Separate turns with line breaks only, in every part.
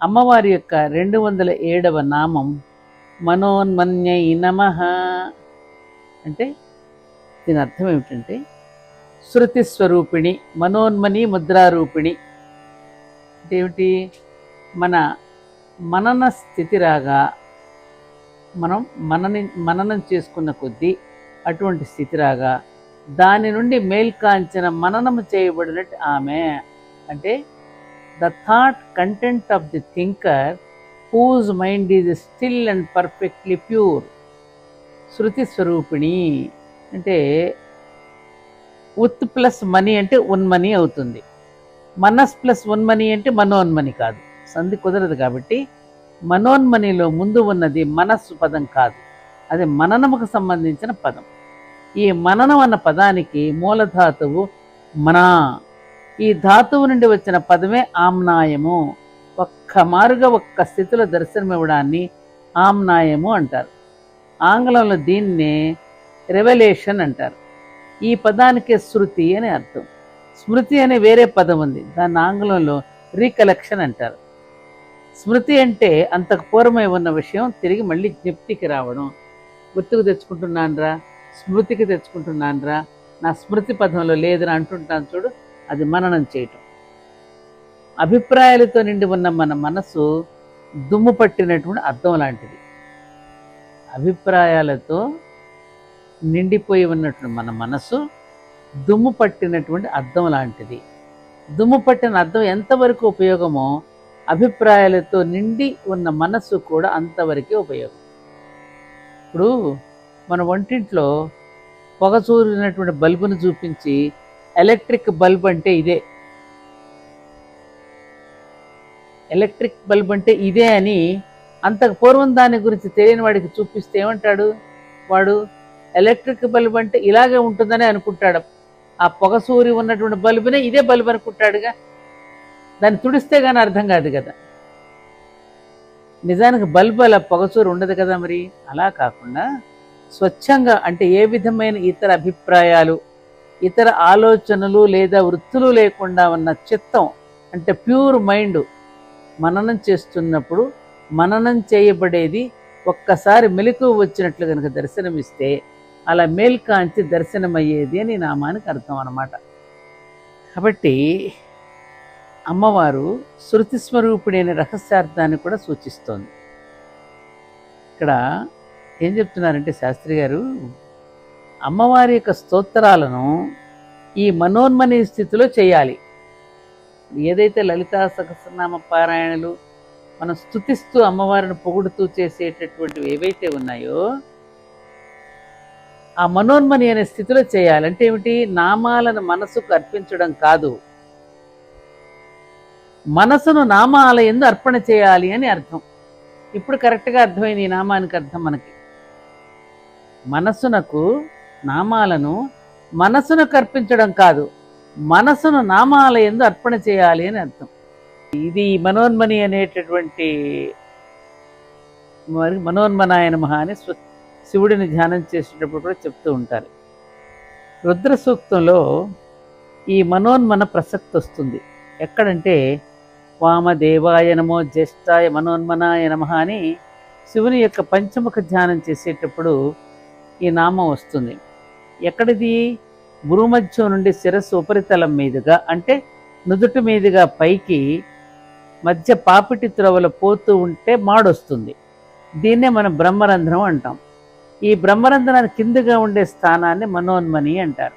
అమ్మవారి యొక్క రెండు వందల ఏడవ నామం మనోన్మన్యై నమ. అంటే దీని అర్థం ఏమిటంటే శృతి స్వరూపిణి మనోన్మని ముద్రారూపిణి. అంటే ఏమిటి? మన మనన స్థితి రాగా మనం మనని మననం చేసుకున్న కొద్దీ అటువంటి స్థితి రాగా దాని నుండి మేల్కాంచిన మననము చేయబడినట్టు ఆమె. అంటే the thought content of the thinker whose mind is still and perfectly pure శృతి స్వరూపిణి అంటే ఉత్ ప్లస్ మనీ అంటే ఉన్మని అవుతుంది. మనస్ ప్లస్ ఉన్మని అంటే మనోన్మని కాదు. సంధి కుదరదు కాబట్టి మనోన్మనిలో ముందు ఉన్నది మనస్సు పదం కాదు. అది మననముకు సంబంధించిన పదం. ఈ మననం అన్న పదానికి మూలధాతువు మనా. ఈ ధాతువు నుండి వచ్చిన పదమే ఆమ్నాయము. ఒక్క మారుగా ఒక్క స్థితిలో దర్శనమివ్వడాన్ని ఆమ్నాయము అంటారు. ఆంగ్లంలో దీన్నే రెవల్యూషన్ అంటారు. ఈ పదానికి శృతి అని అర్థం. స్మృతి అనే వేరే పదం ఉంది. దాన్ని ఆంగ్లంలో రీకలెక్షన్ అంటారు. స్మృతి అంటే అంతకు పూర్వమై ఉన్న విషయం తిరిగి మళ్ళీ జ్ఞప్తికి రావడం. గుర్తుకు తెచ్చుకుంటున్నానరా? స్మృతికి తెచ్చుకుంటున్నానరా? నా స్మృతి పదంలో లేదని అంటుంటాను చూడు. అది మననం చేయటం. అభిప్రాయాలతో నిండి ఉన్న మన మనసు దుమ్ము పట్టినటువంటి అర్థం లాంటిది. అభిప్రాయాలతో నిండిపోయి ఉన్నటువంటి మన మనసు దుమ్ము పట్టినటువంటి అర్థం లాంటిది. దుమ్ము పట్టిన అర్థం ఎంతవరకు ఉపయోగమో అభిప్రాయాలతో నిండి ఉన్న మనస్సు కూడా అంతవరకే ఉపయోగం. ఇప్పుడు మన వంటింట్లో పొగ చూరినటువంటి బల్బును చూపించి ఎలక్ట్రిక్ బల్బ్ అంటే ఇదే. ఎలక్ట్రిక్ బల్బ్ అంటే ఇదే అని అంతకు పూర్వం దాని గురించి తెలియని వాడికి చూపిస్తే ఏమంటాడు? వాడు ఎలక్ట్రిక్ బల్బ్ అంటే ఇలాగే ఉంటుందని అనుకుంటాడు. ఆ పొగ సూరి ఉన్నటువంటి బల్బునే ఇదే బల్బ్ అనుకుంటాడుగా. దాన్ని తుడిస్తే కానీ అర్థం కాదు కదా. నిజానికి బల్బు అలా పొగసూరు ఉండదు కదా మరి. అలా కాకుండా స్వచ్ఛంగా అంటే ఏ విధమైన ఇతర అభిప్రాయాలు ఇతర ఆలోచనలు లేదా వృత్తులు లేకుండా ఉన్న చిత్తం అంటే ప్యూర్ మైండ్ మననం చేస్తున్నప్పుడు మననం చేయబడేది ఒక్కసారి మెలకు వచ్చినట్లు కనుక దర్శనమిస్తే అలా మేల్కాంచి దర్శనమయ్యేది అని నామానికి అర్థం అన్నమాట. కాబట్టి అమ్మవారు శృతి స్వరూపిణి అనే రహస్యార్థాన్ని కూడా సూచిస్తోంది. ఇక్కడ ఏం చెప్తున్నారంటే శాస్త్రి గారు అమ్మవారి యొక్క స్తోత్రాలను ఈ మనోన్మని స్థితిలో చేయాలి. ఏదైతే లలితా సహస్రనామ పారాయణలు మనం స్థుతిస్తూ అమ్మవారిని పొగుడుతూ చేసేటటువంటివి ఏవైతే ఉన్నాయో ఆ మనోన్మని అనే స్థితిలో చేయాలి. అంటే ఏమిటి? నామాలను మనసుకు అర్పించడం కాదు. మనసును నామాల ఎందు అర్పణ చేయాలి అని అర్థం. ఇప్పుడు కరెక్ట్గా అర్థమైంది ఈ నామానికి అర్థం మనకి. మనసునకు నామాలను మనసును కర్పించడం కాదు మనసును నామాల ఎందు అర్పణ చేయాలి అని అర్థం. ఇది మనోన్మని అనేటటువంటి మరి మనోన్మనాయ మహా అని శివుడిని ధ్యానం చేసేటప్పుడు కూడా చెప్తూ ఉంటారు. రుద్ర సూక్తంలో ఈ మనోన్మన ప్రసక్తి వస్తుంది. ఎక్కడంటే వామదేవాయ నమో జ్యేష్ఠాయ మనోన్మనాయ నమ అని శివుని యొక్క పంచముఖ ధ్యానం చేసేటప్పుడు ఈ నామం వస్తుంది. ఎక్కడిది? భూమధ్యం నుండి శిరస్సు ఉపరితలం మీదుగా అంటే నుదుటి మీదుగా పైకి మధ్య పాపిటి త్రవల పోతూ ఉంటే మాడొస్తుంది. దీన్నే మనం బ్రహ్మరంధ్రం అంటాం. ఈ బ్రహ్మరంధ్రానికి కిందగా ఉండే స్థానాన్ని మనోన్మని అంటారు.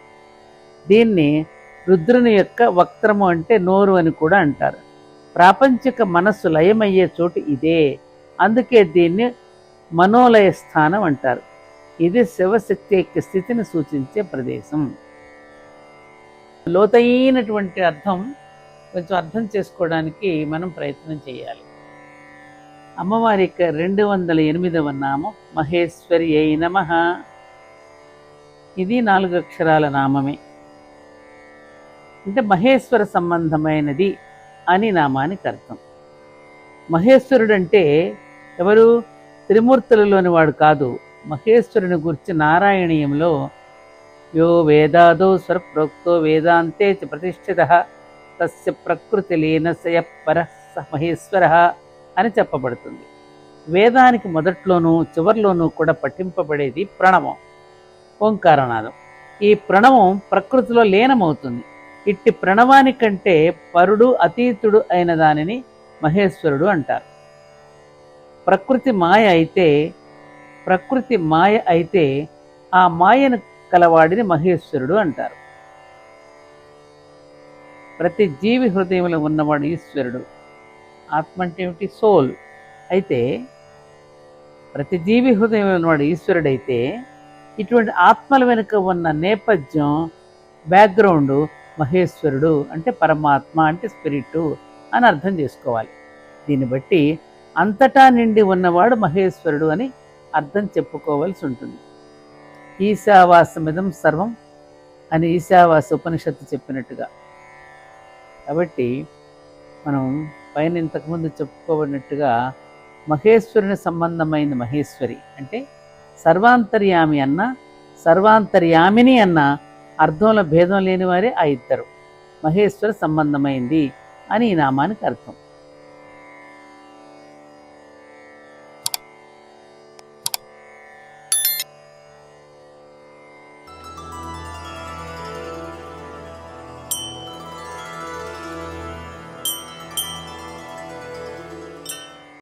దీన్ని రుద్రుని యొక్క వక్త్రము అంటే నోరు అని కూడా అంటారు. ప్రాపంచిక మనస్సు లయమయ్యే చోటు ఇదే. అందుకే దీన్ని మనోలయ స్థానం అంటారు. ఇది శివశక్తి యొక్క స్థితిని సూచించే ప్రదేశం. లోతైనటువంటి అర్థం కొంచెం అర్థం చేసుకోవడానికి మనం ప్రయత్నం చేయాలి. అమ్మవారి యొక్క రెండు వందల ఎనిమిదవ నామం మహేశ్వరి అయి నమ. ఇది నాలుగు అక్షరాల నామమే. అంటే మహేశ్వర సంబంధమైనది అని నామానికి అర్థం. మహేశ్వరుడు అంటే ఎవరు? త్రిమూర్తులలోని వాడు కాదు. మహేశ్వరుని గురించి నారాయణీయంలో యో వేదాదో స్వరప్రోక్తో వేదాంతే చ ప్రతిష్ఠిత తస్య ప్రకృతి లీనశయ పర స మహేశ్వర అని చెప్పబడుతుంది. వేదానికి మొదట్లోనూ చివర్లోనూ కూడా పఠింపబడేది ప్రణవం ఓంకారనాదం. ఈ ప్రణవం ప్రకృతిలో లీనమవుతుంది. ఇట్టి ప్రణవానికంటే పరుడు అతీతుడు అయిన దానిని మహేశ్వరుడు అంటారు. ప్రకృతి మాయ అయితే ప్రకృతి మాయ అయితే ఆ మాయను కలవాడిని మహేశ్వరుడు అంటారు. ప్రతి జీవి హృదయంలో ఉన్నవాడు ఈశ్వరుడు. ఆత్మ అంటే ఏమిటి? సోల్. అయితే ప్రతి జీవి హృదయంలో ఉన్నవాడు ఈశ్వరుడైతే ఇటువంటి ఆత్మల వెనుక ఉన్న నేపథ్యం బ్యాక్గ్రౌండ్ మహేశ్వరుడు అంటే పరమాత్మ అంటే స్పిరిట్ అని అర్థం చేసుకోవాలి. దీన్ని బట్టి అంతటా నిండి ఉన్నవాడు మహేశ్వరుడు అని అర్థం చెప్పుకోవలసి ఉంటుంది. ఈశావాసమిదం సర్వం అని ఈశావాస ఉపనిషత్తు చెప్పినట్టుగా. కాబట్టి మనం పైన ఇంతకుముందు చెప్పుకోబడినట్టుగా మహేశ్వరుని సంబంధమైన మహేశ్వరి అంటే సర్వాంతర్యామి అన్న సర్వాంతర్యామిని అన్న అర్థంలో భేదం లేని వారే ఆ ఇద్దరు. మహేశ్వర సంబంధమైంది అని ఈ నామానికి అర్థం.